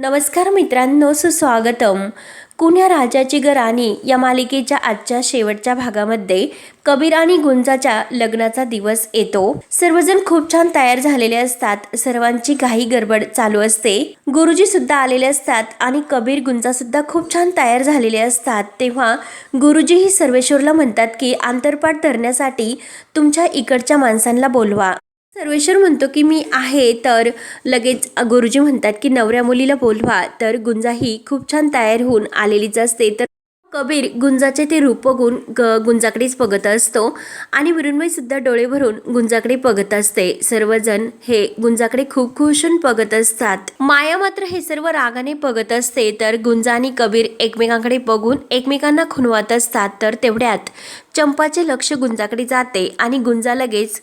नमस्कार मित्रांनो सुस्वागतम. कुण्या राजाची गराणी या मालिकेच्या आजच्या शेवटच्या भागामध्ये कबीर आणि गुंजाच्या लग्नाचा दिवस येतो. सर्वजण खूप छान तयार झालेले असतात. सर्वांची घाई गडबड चालू असते. गुरुजी सुद्धा आलेले असतात आणि कबीर गुंजा सुद्धा खूप छान तयार झालेले असतात. तेव्हा गुरुजी ही सर्वेश्वरला म्हणतात की आंतरपाठ धरण्यासाठी तुमच्या इकडच्या माणसांना बोलवा. सर्वेश्वर म्हणतो की मी आहे तर लगेच गुरुजी म्हणतात की नवऱ्या मुलीला बोलवा तर गुंजा ही खूप छान तयार होऊन आलेलीच असते. तर कबीर गुंजाचे ते रूप बघून ग गुंजाकडेच बघत असतो आणि मृण्मयसुद्धा डोळे भरून गुंजाकडे बघत असते. सर्वजण हे गुंजाकडे खूप खुश होऊन बघत असतात. माया मात्र हे सर्व रागाने बघत असते तर गुंजा आणि कबीर एकमेकांकडे बघून एकमेकांना खुनवत असतात. तर तेवढ्यात चंपाचे लक्ष गुंजाकडे जाते आणि गुंजा लगेच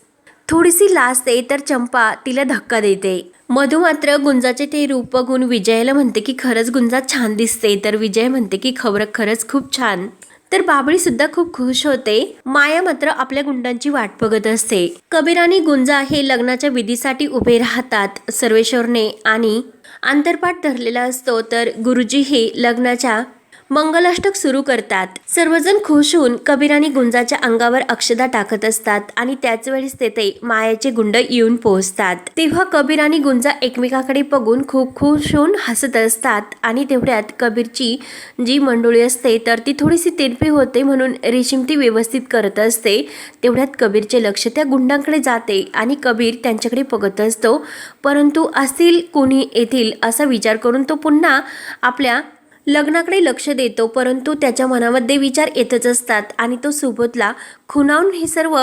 थोडीशी लाजते तर चंपा तिला धक्का देते. मधू मात्र गुंजाचे ते रूप बघून विजयाला म्हणते की खरंच गुंजा छान दिसते तर विजय म्हणते की खबर खरंच खूप छान. तर बाबळी सुद्धा खूप खुश होते. माया मात्र आपल्या गुंडांची वाट बघत असते. कबीर आणि गुंजा हे लग्नाच्या विधीसाठी उभे राहतात सर्वेश्वरने आणि आंतरपाठ धरलेला असतो तर गुरुजी हे लग्नाच्या मंगलाष्टक सुरू करतात. सर्वजण खुश होऊन कबीर आणि गुंजाच्या अंगावर अक्षदा टाकत असतात आणि त्याच वेळेस तेथे मायाचे गुंड येऊन पोहोचतात. तेव्हा कबीर आणि गुंजा एकमेकाकडे बघून खूप खुश होऊन हसत असतात आणि तेवढ्यात कबीरची जी मंडोळी असते तर ती थोडीशी तिरपी होते म्हणून रेशीम ती व्यवस्थित करत असते. तेवढ्यात कबीरचे लक्ष त्या गुंडांकडे जाते आणि कबीर त्यांच्याकडे बघत असतो. परंतु असतील कोणी येथील असा विचार करून तो पुन्हा आपल्या लग्नाकडे लक्ष देतो परंतु त्याच्या मनामध्ये विचार येतच असतात आणि तो सुबोधला खुणावून हे सर्व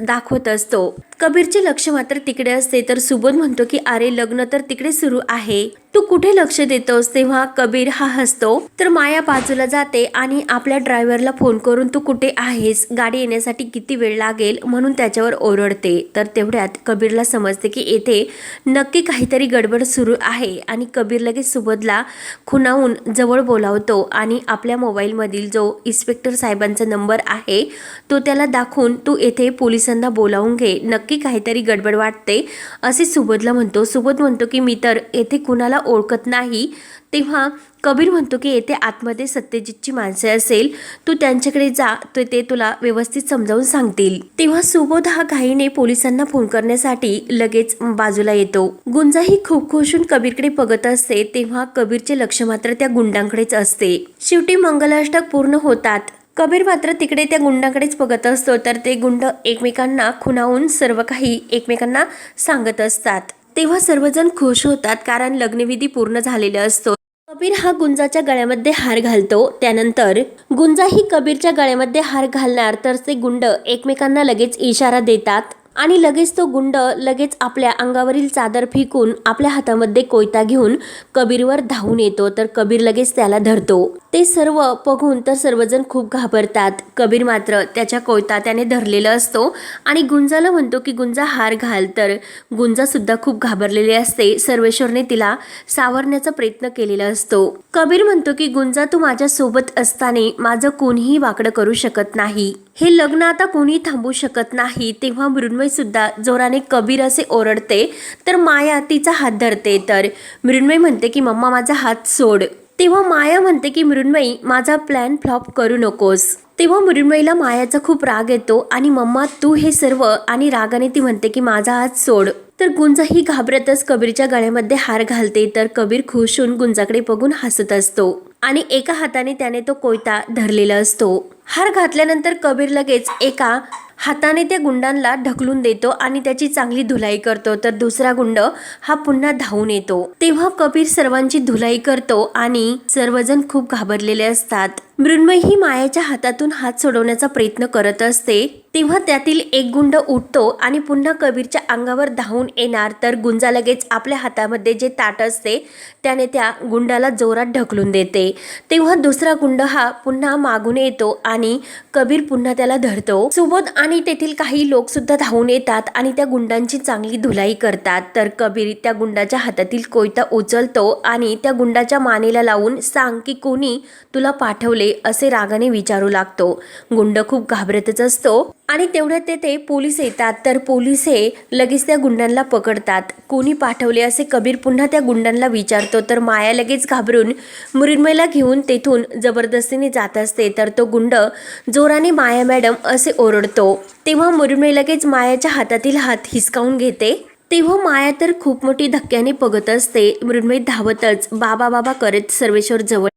दाखवत असतो. कबीरचे लक्ष मात्र तिकडे असते. तर सुबोध म्हणतो की अरे लग्न तर तिकडे सुरू आहे. तू कुठे लक्ष देतोस तेव्हा कबीर हा हसतो. तर माया बाजूला जाते आणि आपल्या ड्रायव्हरला फोन करून तू कुठे आहेस? गाडी येण्यासाठी किती वेळ लागेल? म्हणून त्याच्यावर ओरडते. तर तेवढ्यात कबीरला समजते की येथे नक्की काहीतरी गडबड सुरू आहे. आणि कबीर लगेच सुबोधला खुणावून जवळ बोलावतो आणि आपल्या मोबाईलमधील जो इन्स्पेक्टर साहेबांचा नंबर आहे तो त्याला दाखवून तू येथे पोलिसांना बोलावून घे. नक्की काहीतरी गडबड वाटते. असे सुबोधला म्हणतो. सुबोध म्हणतो की मी तर येथे कुणाला ओळखत नाही. तेव्हा कबीर म्हणतो की येथे आतमध्ये सत्यजितची माणसे असेल. तू त्यांच्याकडे जा. ते ते तुला व्यवस्थित समजावून सांगतील. तेव्हा सुबोध हा घाईने पोलिसांना फोन करण्यासाठी लगेच बाजूला येतो. गुंजा ही खूप खुश होऊन कबीरकडे बघत असते. तेव्हा कबीरचे लक्ष मात्र त्या गुंडांकडेच असते. शेवटी मंगलाष्टक पूर्ण होतात. कबीर मात्र तिकडे त्या गुंडाकडेच बघत असतो. तर ते गुंड एकमेकांना खुणावून सर्व काही एकमेकांना सांगत असतात. तेव्हा सर्वजण खुश होतात कारण लग्नविधी पूर्ण झालेला असतो. कबीर हा गुंजाच्या गळ्यामध्ये हार घालतो. त्यानंतर गुंजा ही कबीरच्या गळ्यामध्ये हार घालणार तर ते गुंड एकमेकांना लगेच इशारा देतात. आणि लगेच तो गुंड लगेच आपल्या अंगावरील चादर फेकून आपल्या हातामध्ये कोयता घेऊन कबीरवर धावून येतो. तर कबीर लगेच त्याला धरतो. ते सर्व बघून तर सर्वजण खूप घाबरतात. कबीर मात्र त्याच्या कोयता त्याने धरलेला असतो आणि गुंजाला म्हणतो की गुंजा हार घाल. तर गुंजासुद्धा खूप घाबरलेली असते. सर्वेश्वरने तिला सावरण्याचा प्रयत्न केलेला असतो. कबीर म्हणतो की गुंजा तू माझ्यासोबत असताना माझं कोणीही वाकडं करू शकत नाही. हे लग्न आता कोणी थांबू शकत नाही. तेव्हा मृण्मय सुद्धा जोराने कबीर असे ओरडते. तर माया तिचा हात धरते. तर मृण्मय म्हणते की मम्मा माझा हात सोड. तेव्हा माया म्हणते की मृण्मयी माझा प्लॅन फ्लॉप करू नकोस. तेव्हा मृण्मयीला मायाचा खूप राग येतो आणि मम्मा तू हे सर्व आणि रागाने ती म्हणते की माझा हात सोड. तर गुंजाही घाबरतच कबीरच्या गळ्यामध्ये हार घालते. तर कबीर खुश होऊन गुंजाकडे बघून हसत असतो. आणि एका हाताने त्याने तो कोयता धरलेला असतो. हार घातल्यानंतर कबीर लगेच एका हाताने त्या गुंडांना ढकलून देतो आणि त्याची चांगली धुलाई करतो. तर दुसरा गुंड हा पुन्हा धावून येतो. तेव्हा कबीर सर्वांची धुलाई करतो आणि सर्वजण खूप घाबरलेले असतात. मृण्मय ही मायाच्या हातातून हात सोडवण्याचा प्रयत्न करत असते. तेव्हा त्यातील एक गुंड उठतो आणि पुन्हा कबीरच्या अंगावर धावून येणार. तर गुंजा लगेच आपल्या हातामध्ये जे ताट असते त्याने त्या गुंडाला जोरात ढकलून देते. तेव्हा दुसरा गुंड हा पुन्हा मागून येतो आणि कबीर पुन्हा त्याला धरतो. सुबोध आणि आणि तेथील काही लोकसुद्धा धावून येतात आणि त्या गुंडांची चांगली धुलाई करतात. तर कबीर त्या गुंडाच्या हातातील कोयता उचलतो आणि त्या गुंडाच्या मानेला लावून सांग की कोणी तुला पाठवले असे रागाने विचारू लागतो. गुंड खूप घाबरतच असतो आणि तेवढ्यात तेथे पोलीस येतात. तर पोलीस हे लगेच त्या गुंडांना पकडतात. कोणी पाठवले असे कबीर पुन्हा त्या गुंडांना विचारतो. तर माया लगेच घाबरून मृण्मयला घेऊन तेथून जबरदस्तीने जात असते. तर तो गुंड जोराने माया मॅडम असे ओरडतो. तेव्हा मुरुमे लगेच मायाच्या हातातील हात हिसकावून घेते. तेव्हा माया तर खूप मोठी धक्क्याने बघत असते. मृण्मयी धावतच बाबा बाबा करत सर्वेश्वर जवळ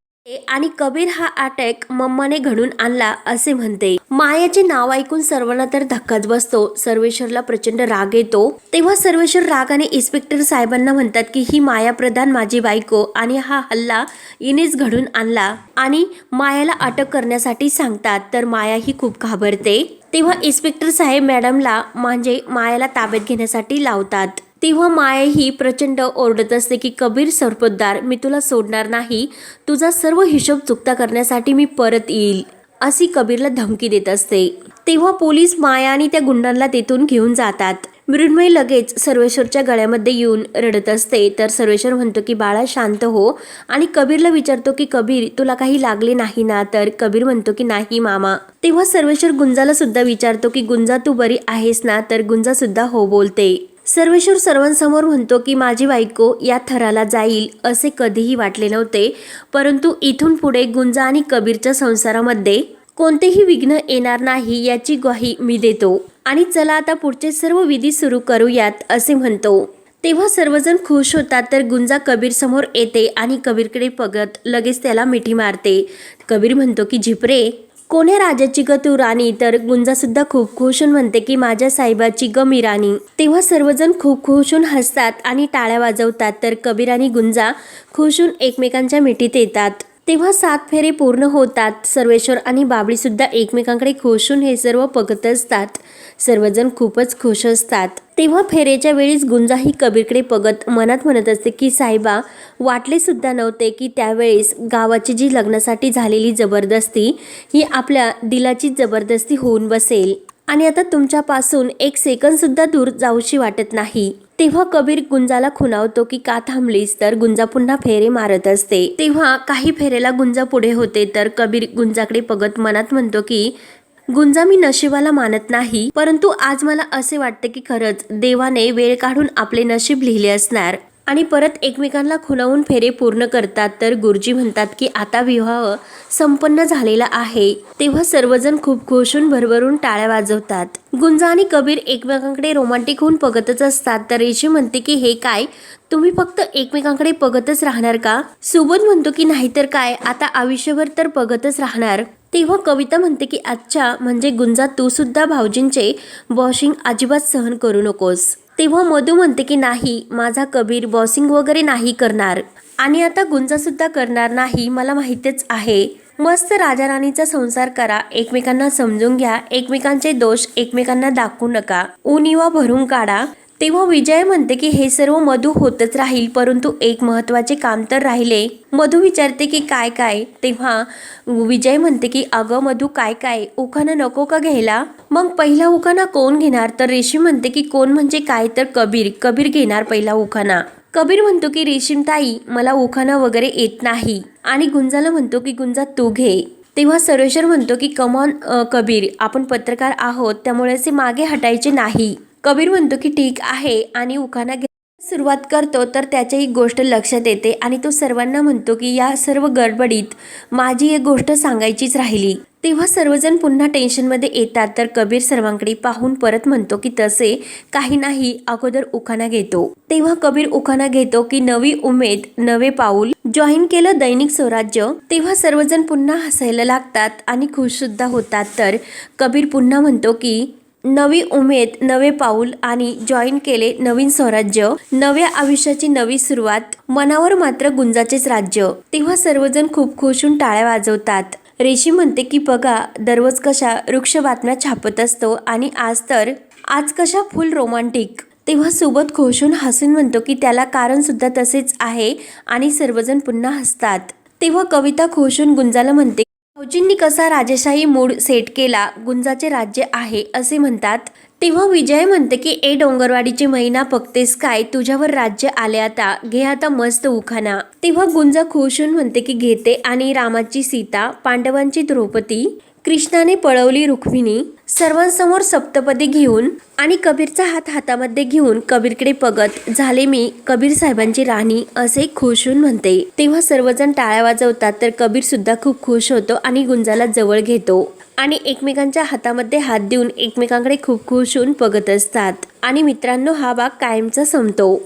आणि कबीर हा अटॅक मम्माने घडून आणला असे म्हणते. मायाचे नाव ऐकून सर्वांना तर धक्काच बसतो. सर्वेश्वरला प्रचंड राग येतो. तेव्हा सर्वेश्वर रागाने इन्स्पेक्टर साहेबांना म्हणतात की ही माया प्रधान माझी बायको आणि हा हल्ला इनेच घडून आणला. आणि मायाला अटक करण्यासाठी सांगतात. तर माया ही खूप घाबरते. तेव्हा इन्स्पेक्टर साहेब मॅडमला म्हणजे मायाला ताब्यात घेण्यासाठी लावतात. तेव्हा माया ही प्रचंड ओरडत असते की कबीर सरपोतदार मी तुला सोडणार नाही. तुझा सर्व हिशोब चुकता करण्यासाठी मी परत येईल. अशी कबीरला धमकी देत असते. तेव्हा पोलीस माया आणि त्या गुंडांना तेथून घेऊन जातात. मृण्मय लगेच सर्वेश्वरच्या गळ्यामध्ये येऊन रडत असते. तर सर्वेश्वर म्हणतो की बाळा शांत हो. आणि कबीरला विचारतो की कबीर तुला काही लागले नाही ना? तर कबीर म्हणतो की नाही मामा. तेव्हा सर्वेश्वर गुंजाला सुद्धा विचारतो की गुंजा तू बरी आहेस ना? तर गुंजा सुद्धा हो बोलते. सर्वेश्वर सर्वांसमोर म्हणतो की माझी बायको या थराला जाईल असे कधीही वाटले नव्हते. परंतु इथून पुढे गुंजा आणि कबीरच्या संसारामध्ये कोणतेही विघ्न येणार नाही याची ग्वाही मी देतो. आणि चला आता पुढचे सर्व विधी सुरू करूयात असे म्हणतो. तेव्हा सर्वजण खुश होतात तर गुंजा कबीर समोर येते आणि कबीरकडे बघत लगेच त्याला मिठी मारते. कबीर म्हणतो की झिपरे कोण्या राजाची ग तू राणी? तर गुंजा सुद्धा खूप खुश होऊन म्हणते की माझ्या साहेबाची ग मी राणी. तेव्हा सर्वजण खूप खुश होऊन हसतात आणि टाळ्या वाजवतात तर कबीर आणि गुंजा खुश होऊन एकमेकांच्या मिठीत येतात. तेव्हा सात फेरे पूर्ण होतात. सर्वेश्वर आणि बाबळीसुद्धा एकमेकांकडे खुश होऊन हे सर्व बघत असतात. सर्वजण खूपच खुश असतात. तेव्हा फेरेच्या वेळीच गुंजा ही कबीरकडे बघत मनात म्हणत असते की साहेबा वाटले सुद्धा नव्हते की त्यावेळेस गावाची जी लग्नासाठी झालेली जबरदस्ती ही आपल्या दिलाची जबरदस्ती होऊन बसेल. आणि आता तुमच्यापासून एक सेकंदसुद्धा दूर जाऊशी वाटत नाही. तेव्हा कबीर गुंजाला खुणावतो की का थांबलीस तर गुंजा पुन्हा फेरे मारत असते. तेव्हा काही फेरेला गुंजा पुढे होते तर कबीर गुंजाकडे बघत मनात म्हणतो की गुंजा मी नशिबाला मानत नाही परंतु आज मला असे वाटते की खरंच देवाने वेळ काढून आपले नशीब लिहिले असणार. आणि परत एकमेकांना खुणावून फेरे पूर्ण करतात. तर गुरुजी म्हणतात की आता विवाह संपन्न झालेला आहे. तेव्हा सर्वजण खूप खुशून भरभरून टाळ्या वाजवतात. गुंजा आणि कबीर एकमेकांकडे रोमांटिक होऊन बघतच असतात. तर रेशी म्हणते की हे काय? तुम्ही फक्त एकमेकांकडे बघतच राहणार का? सुबोध म्हणतो की नाहीतर काय? आता आयुष्यभर तर बघतच राहणार. तेव्हा कविता म्हणते की अच्छा म्हणजे गुंजा तू सुद्धा भाऊजींचे वॉशिंग अजिबात सहन करू नकोस. तेव्हा मधू म्हणते की नाही माझा कबीर बॉसिंग वगैरे नाही करणार. आणि आता गुंजासुद्धा करणार नाही मला माहितीच आहे. मस्त राजा राणीचा संसार करा एकमेकांना समजून घ्या एकमेकांचे दोष एकमेकांना दाखवू नका. उनिवा भरून काढा. तेव्हा विजय म्हणते की हे सर्व मधू होतच राहील परंतु एक महत्त्वाचे काम तर राहिले. मधू विचारते की काय काय? तेव्हा विजय म्हणते की अगं मधू काय काय? उखाणा नको का घ्यायला? मग पहिला उखाणा कोण घेणार? तर रेशी म्हणते की कोण म्हणजे काय? तर कबीर. कबीर घेणार पहिला उखाणा. कबीर म्हणतो की रेशीम ताई मला उखाणा वगैरे येत नाही. आणि गुंजाला म्हणतो की गुंजा तू घे. तेव्हा सर्वेश्वर म्हणतो की कमॉन कबीर. आपण पत्रकार आहोत त्यामुळे असे मागे हटायचे नाही. कबीर म्हणतो की ठीक आहे आणि उखाणा सुरुवात करतो तर त्याची एक गोष्ट लक्षात येते आणि तो सर्वांना म्हणतो की या सर्व गडबडीत माझी एक गोष्ट सांगायचीच राहिली. तेव्हा सर्वजण पुन्हा टेन्शनमध्ये येतात तर कबीर सर्वांकडे पाहून परत म्हणतो की तसे काही नाही अगोदर उखाणा घेतो. तेव्हा कबीर उखाणा घेतो की नवी उमेद नवे पाऊल जॉईन केलं दैनिक स्वराज्य. तेव्हा सर्वजण पुन्हा हसायला लागतात आणि खुश सुद्धा होतात तर कबीर पुन्हा म्हणतो की नवी उमेद नवे पाऊल आणि जॉईन केले नवीन स्वराज्य. नव्या आयुष्याची नवी सुरुवात. मनावर मात्र गुंजाचेच राज्य. तेव्हा सर्वजण खूप खुशून टाळ्या वाजवतात. रेशी म्हणते की बघा दररोज कशा वृक्ष बातम्या छापत असतो आणि आज तर आज कशा फुल रोमांटिक. तेव्हा सोबत खोशून हसून म्हणतो की त्याला कारण सुद्धा तसेच आहे आणि सर्वजण पुन्हा हसतात. तेव्हा कविता खोशून गुंजाला म्हणते भाऊजींनी कसा राजेशाही मूड सेट केला गुंजाचे राज्य आहे असे म्हणतात. तेव्हा विजय म्हणते की ए डोंगरवाडीची महिना बघतेस काय? तुझ्यावर राज्य आले आता. घे आता मस्त उखाना तेव्हा गुंजा खुश होऊन म्हणते की घेते. आणि रामाची सीता पांडवांची द्रौपदी कृष्णाने पळवली रुक्मिणी सर्वांसमोर सप्तपदी घेऊन आणि कबीरचा हात हातामध्ये घेऊन कबीरकडे पगत झाले मी कबीर साहेबांची राणी असे खुश होऊन म्हणते. तेव्हा सर्वजण टाळ्या वाजवतात तर कबीर सुद्धा खूप खुश होतो आणि गुंजाला जवळ घेतो आणि एकमेकांच्या हातामध्ये हात देऊन एकमेकांकडे खूप खुश होऊन बघत असतात. आणि मित्रांनो हा भाग कायमचा संपतो.